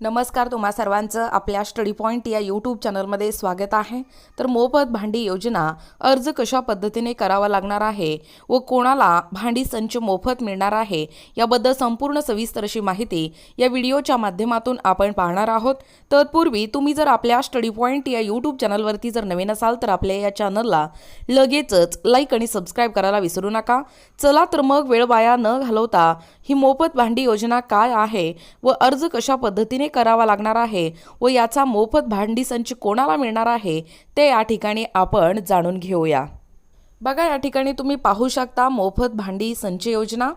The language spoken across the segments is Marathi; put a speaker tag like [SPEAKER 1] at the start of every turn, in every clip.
[SPEAKER 1] नमस्कार तुम्हा सर्वांचं आपल्या स्टडी पॉईंट या यूट्यूब चॅनलमध्ये स्वागत आहे. तर मोफत भांडी योजना अर्ज कशा पद्धतीने करावा लागणार आहे व कोणाला भांडी संच मोफत मिळणार आहे याबद्दल संपूर्ण सविस्तर अशी माहिती या व्हिडिओच्या माध्यमातून आपण पाहणार आहोत. तत्पूर्वी तुम्ही जर आपल्या स्टडी पॉईंट या यूट्यूब चॅनलवरती जर नवीन असाल तर आपल्या या चॅनलला लगेचच लाईक आणि सबस्क्राईब करायला विसरू नका. चला तर मग वेळ वाया न घालवता ही मोफत भांडी योजना काय आहे व अर्ज कशा पद्धतीने करावा लागणार आहे व याचा मोफत भांडी संच कोणाला मिळणार आहे ते या ठिकाणी आपण जाणून घेऊया. बघा या ठिकाणी तुम्ही पाहू शकता मोफत भांडी संच योजना.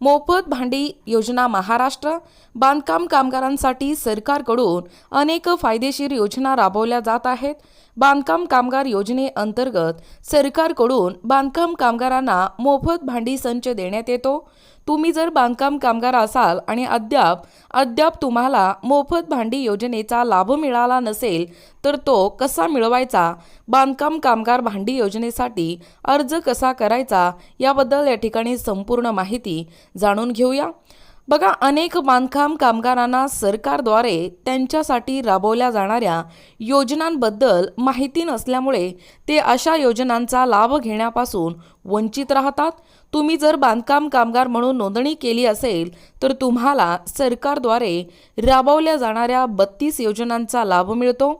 [SPEAKER 1] मोफत भांडी योजना महाराष्ट्र. बांधकाम कामगारांसाठी सरकारकडून अनेक फायदेशीर योजना राबवल्या जात आहेत. बांधकाम कामगार योजनेअंतर्गत सरकारकडून बांधकाम कामगारांना मोफत भांडी संच देण्यात येतो. तुम्ही जर बांधकाम कामगार असाल आणि अद्याप अद्याप तुम्हाला मोफत भांडी योजनेचा लाभ मिळाला नसेल तर तो कसा मिळवायचा? बांधकाम कामगार भांडी योजनेसाठी अर्ज कसा करायचा? याबद्दल या ठिकाणी संपूर्ण माहिती जाणून घेऊया. बघा अनेक बांधकाम कामगारांना सरकारद्वारे त्यांच्यासाठी राबवल्या जाणाऱ्या योजनांबद्दल माहिती नसल्यामुळे ते अशा योजनांचा लाभ घेण्यापासून वंचित राहतात. तुम्ही जर बांधकाम कामगार म्हणून नोंदणी केली असेल तर तुम्हाला सरकारद्वारे राबवल्या जाणाऱ्या बत्तीस योजनांचा लाभ मिळतो.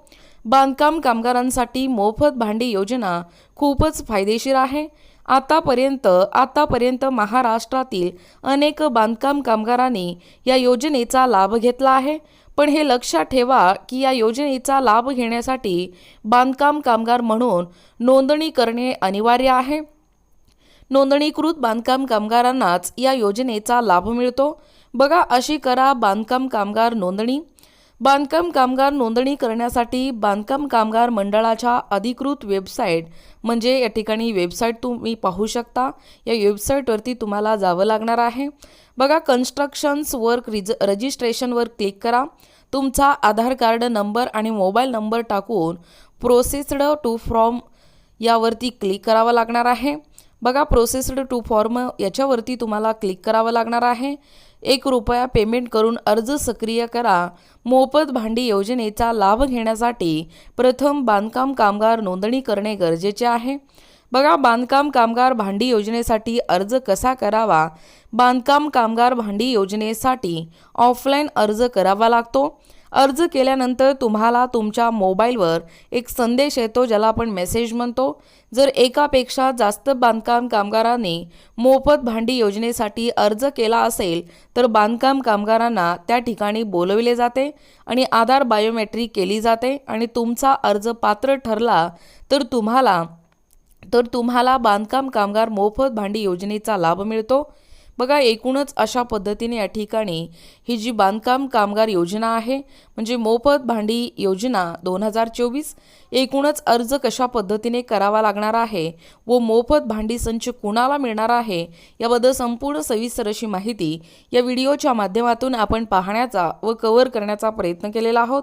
[SPEAKER 1] बांधकाम कामगारांसाठी मोफत भांडी योजना खूपच फायदेशीर आहे. आतापर्यंत आतापर्यंत महाराष्ट्रातील अनेक बांधकाम कामगारांनी या योजनेचा लाभ घेतला आहे. पण हे लक्षात ठेवा की या योजनेचा लाभ घेण्यासाठी बांधकाम कामगार म्हणून नोंदणी करणे अनिवार्य आहे. नोंदणीकृत बांधकाम कामगारांनाच या योजनेचा लाभ मिळतो. बघा अशी करा बांधकाम कामगार नोंदणी. बांधकाम कामगार नोंदणी करण्यासाठी बांधकाम कामगार मंडळाच्या अधिकृत वेबसाईट म्हणजे या ठिकाणी वेबसाईट तुम्ही पाहू शकता. या वेबसाईटवरती तुम्हाला जावं लागणार आहे. बघा कन्स्ट्रक्शन्स वर्क रिज रजिस्ट्रेशनवर क्लिक करा. तुमचा आधार कार्ड नंबर आणि मोबाईल नंबर टाकून प्रोसेस्ड टू फॉर्म यावरती क्लिक करावं लागणार आहे. बघा प्रोसेस्ड टू फॉर्म याच्यावरती तुम्हाला क्लिक करावं लागणार आहे. एक रुपया पेमेंट करून अर्ज सक्रिय करा. मोफत भांडी योजनेचा लाभ घेण्यासाठी प्रथम बांधकाम कामगार नोंदणी करणे गरजेचे आहे. बघा बांधकाम कामगार भांडी योजनेसाठी अर्ज कसा करावा? बांधकाम कामगार भांडी योजनेसाठी ऑफलाईन अर्ज करावा लागतो. अर्ज केल्यानंतर तुम्हाला तुमच्या मोबाईलवर एक संदेश येतो ज्याला आपण मेसेज म्हणतो. जर एकापेक्षा जास्त बांधकाम कामगारांनी मोफत भांडी योजनेसाठी अर्ज केला असेल तर बांधकाम कामगारांना त्या ठिकाणी बोलविले जाते आणि आधार बायोमेट्रिक केली जाते आणि तुमचा अर्ज पात्र ठरला तर तुम्हाला तर तुम्हाला बांधकाम कामगार मोफत भांडी योजनेचा लाभ मिळतो. बघा एकूणच अशा पद्धतीने या ठिकाणी ही जी बांधकाम कामगार योजना आहे म्हणजे मोफत भांडी योजना दोन हजार चोवीस एकूणच अर्ज कशा पद्धतीने करावा लागणार आहे व मोफत भांडी संच कुणाला मिळणार आहे याबद्दल संपूर्ण सविस्तर अशी माहिती या व्हिडिओच्या माध्यमातून आपण पाहण्याचा व कव्हर करण्याचा प्रयत्न केलेला आहोत.